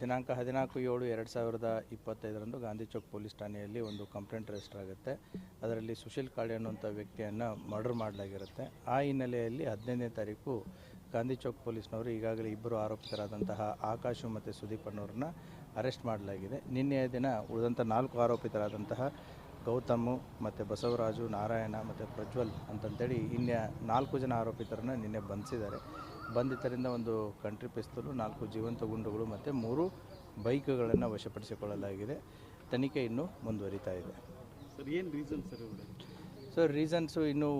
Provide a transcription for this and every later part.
ದಿನಾಂಕ ಹದಿನಾಲ್ಕು ಏಳು ಎರಡು ಸಾವಿರದ ಇಪ್ಪತ್ತೈದರಂದು ಗಾಂಧಿ ಚೌಕ್ ಪೊಲೀಸ್ ಠಾಣೆಯಲ್ಲಿ ಒಂದು ಕಂಪ್ಲೇಂಟ್ ರಿಜಿಸ್ಟರ್ ಆಗುತ್ತೆ. ಅದರಲ್ಲಿ ಸುಶೀಲ್ ಕಾಳೆ ಅನ್ನುವಂಥ ವ್ಯಕ್ತಿಯನ್ನು ಮರ್ಡರ್ ಮಾಡಲಾಗಿರುತ್ತೆ. ಆ ಹಿನ್ನೆಲೆಯಲ್ಲಿ ಹದಿನೈದನೇ ತಾರೀಕು ಗಾಂಧಿ ಚೌಕ್ ಪೊಲೀಸ್ನವರು ಈಗಾಗಲೇ ಇಬ್ಬರು ಆರೋಪಿತರಾದಂತಹ ಆಕಾಶು ಮತ್ತು ಸುದೀಪ್ ಅನ್ನೋರನ್ನ ಅರೆಸ್ಟ್ ಮಾಡಲಾಗಿದೆ. ನಿನ್ನೆಯ ದಿನ ಉಳಿದಂಥ ನಾಲ್ಕು ಆರೋಪಿತರಾದಂತಹ ಗೌತಮು ಮತ್ತು ಬಸವರಾಜು ನಾರಾಯಣ ಮತ್ತು ಪ್ರಜ್ವಲ್ ಅಂತಂತೇಳಿ ಇನ್ನು ನಾಲ್ಕು ಜನ ಆರೋಪಿತರನ್ನು ನಿನ್ನೆ ಬಂಧಿಸಿದ್ದಾರೆ. ಬಂಧಿತರಿಂದ ಒಂದು ಕಂಟ್ರಿ ಪಿಸ್ತೂಲು ನಾಲ್ಕು ಜೀವಂತ ಗುಂಡುಗಳು ಮತ್ತು ಮೂರು ಬೈಕ್ಗಳನ್ನು ವಶಪಡಿಸಿಕೊಳ್ಳಲಾಗಿದೆ. ತನಿಖೆ ಇನ್ನೂ ಮುಂದುವರಿತಾ ಇದೆ. ಸರ್ ಏನು ರೀಸನ್ ಸರ್ ಸರ್ ರೀಸನ್ಸು ಇನ್ನೂ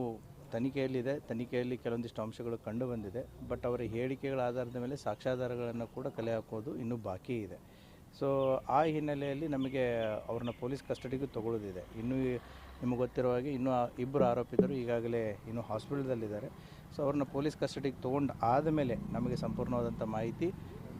ತನಿಖೆಯಲ್ಲಿದೆ. ತನಿಖೆಯಲ್ಲಿ ಕೆಲವೊಂದಿಷ್ಟು ಅಂಶಗಳು ಕಂಡುಬಂದಿದೆ ಬಟ್ ಅವರ ಹೇಳಿಕೆಗಳ ಆಧಾರದ ಮೇಲೆ ಸಾಕ್ಷ್ಯಾಧಾರಗಳನ್ನು ಕೂಡ ಕಲೆ ಹಾಕೋದು ಇನ್ನೂ ಬಾಕಿ ಇದೆ. ಸೊ ಆ ಹಿನ್ನೆಲೆಯಲ್ಲಿ ನಮಗೆ ಅವ್ರನ್ನ ಪೊಲೀಸ್ ಕಸ್ಟಡಿಗೂ ತಗೊಳ್ಳೋದಿದೆ ಇನ್ನೂ ನಿಮಗೆ ಗೊತ್ತಿರೋ ಹಾಗೆ ಇನ್ನೂ ಇಬ್ಬರು ಆರೋಪಿತರು ಈಗಾಗಲೇ ಇನ್ನೂ ಹಾಸ್ಪಿಟಲ್ದಲ್ಲಿದ್ದಾರೆ. ಸೊ ಅವ್ರನ್ನ ಪೊಲೀಸ್ ಕಸ್ಟಡಿಗೆ ತೊಗೊಂಡು ಆದಮೇಲೆ ನಮಗೆ ಸಂಪೂರ್ಣವಾದಂಥ ಮಾಹಿತಿ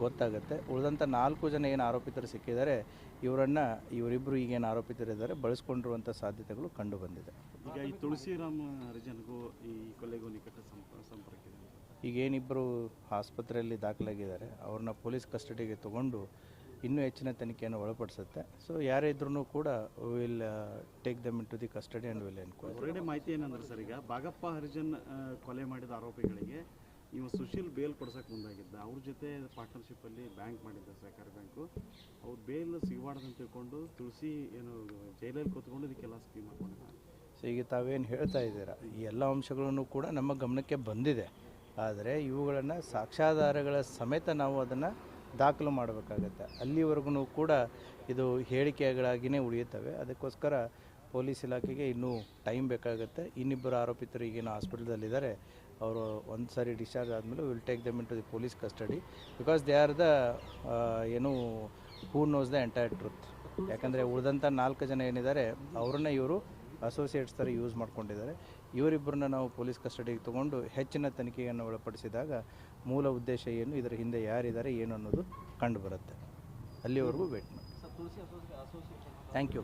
ಗೊತ್ತಾಗುತ್ತೆ. ಉಳಿದಂಥ ನಾಲ್ಕು ಜನ ಏನು ಆರೋಪಿತರು ಸಿಕ್ಕಿದ್ದಾರೆ ಇವರನ್ನು ಇವರಿಬ್ಬರು ಈಗೇನು ಆರೋಪಿತರಿದ್ದಾರೆ ಬಳಸ್ಕೊಂಡಿರುವಂಥ ಸಾಧ್ಯತೆಗಳು ಕಂಡು ಬಂದಿದೆ. ಈಗ ಈ ತುಳಸಿರಾಮ ಹರಿಜನ್ಗೂ ಈ ಕೊಲೆಗೂ ನಿಕಟ ಸಂಪರ್ಕ ಇದೆ ಈಗ ಏನಿಬ್ಬರು ಆಸ್ಪತ್ರೆಯಲ್ಲಿ ದಾಖಲಾಗಿದ್ದಾರೆ ಅವ್ರನ್ನ ಪೊಲೀಸ್ ಕಸ್ಟಡಿಗೆ ತಗೊಂಡು ಇನ್ನೂ ಹೆಚ್ಚಿನ ತನಿಖೆಯನ್ನು ಒಳಪಡಿಸುತ್ತೆ. ಸೊ ಯಾರೇ ಇದ್ರೂ ಕೂಡ will take them in to the custody and will enquiry ಹೊರಗಡೆ ಮಾಹಿತಿ ಏನಂದ್ರೆ ಸರ್ ಈಗ ಬಾಗಪ್ಪ ಹರಿಜನ್ ಕೊಲೆ ಮಾಡಿದ ಆರೋಪಿಗಳಿಗೆ ಇವ ಸುಶೀಲ್ ಬೇಲ್ ಕೊಡ್ಸಕ್ಕೆ ಮುಂದಾಗಿದ್ದ. ಅವ್ರ ಜೊತೆ ಪಾರ್ಟ್ನರ್ಶಿಪ್ಪಲ್ಲಿ ಬ್ಯಾಂಕ್ ಮಾಡಿದ್ದ ಸಹಕಾರಿ ಬ್ಯಾಂಕು ಅವ್ರು ಬೇಲ್ ಸಿಗಬಾರ್ದಂತ ತಿಳ್ಕೊಂಡು ತುಳಸಿ ಏನು ಜೈಲಲ್ಲಿ ಕೂತ್ಕೊಂಡು ಇದಕ್ಕೆಲ್ಲ ಸ್ಕೀಮ್ ಹಾಕೊಂಡಿದ್ದಾರೆ ಸೊ ಈಗ ತಾವೇನು ಹೇಳ್ತಾ ಇದ್ದೀರಾ? ಈ ಎಲ್ಲ ಅಂಶಗಳನ್ನು ಕೂಡ ನಮ್ಮ ಗಮನಕ್ಕೆ ಬಂದಿದೆ. ಆದರೆ ಇವುಗಳನ್ನು ಸಾಕ್ಷ್ಯಾಧಾರಗಳ ಸಮೇತ ನಾವು ಅದನ್ನು ದಾಖಲು ಮಾಡಬೇಕಾಗತ್ತೆ. ಅಲ್ಲಿವರೆಗೂ ಕೂಡ ಇದು ಹೇಳಿಕೆಗಳಾಗಿಯೇ ಉಳಿಯುತ್ತವೆ. ಅದಕ್ಕೋಸ್ಕರ ಪೊಲೀಸ್ ಇಲಾಖೆಗೆ ಇನ್ನೂ ಟೈಮ್ ಬೇಕಾಗುತ್ತೆ. ಇನ್ನಿಬ್ಬರು ಆರೋಪಿತರು ಈಗಿನ ಹಾಸ್ಪಿಟಲ್ದಲ್ಲಿದ್ದಾರೆ. ಅವರು ಒಂದು ಸಾರಿ ಡಿಸ್ಚಾರ್ಜ್ ಆದಮೇಲೆ will take them in to the police custody. Because they are the ಏನು, who knows the entire truth. ಯಾಕಂದರೆ ಉಳಿದಂಥ ನಾಲ್ಕು ಜನ ಏನಿದ್ದಾರೆ, ಅವ್ರನ್ನ ಇವರು ಅಸೋಸಿಯೇಟ್ಸ್ ಥರ ಯೂಸ್ ಮಾಡ್ಕೊಂಡಿದ್ದಾರೆ. ಇವರಿಬ್ಬರನ್ನ ನಾವು ಪೊಲೀಸ್ ಕಸ್ಟಡಿಗೆ ತಗೊಂಡು ಹೆಚ್ಚಿನ ತನಿಖೆಯನ್ನು ಒಳಪಡಿಸಿದಾಗ ಮೂಲ ಉದ್ದೇಶ ಏನು ಇದರ ಹಿಂದೆ ಯಾರಿದ್ದಾರೆ ಏನು ಅನ್ನೋದು ಕಂಡು ಬರುತ್ತೆ ಅಲ್ಲಿವರೆಗೂ ವೇಟ್ ಮಾಡಿ. Thank you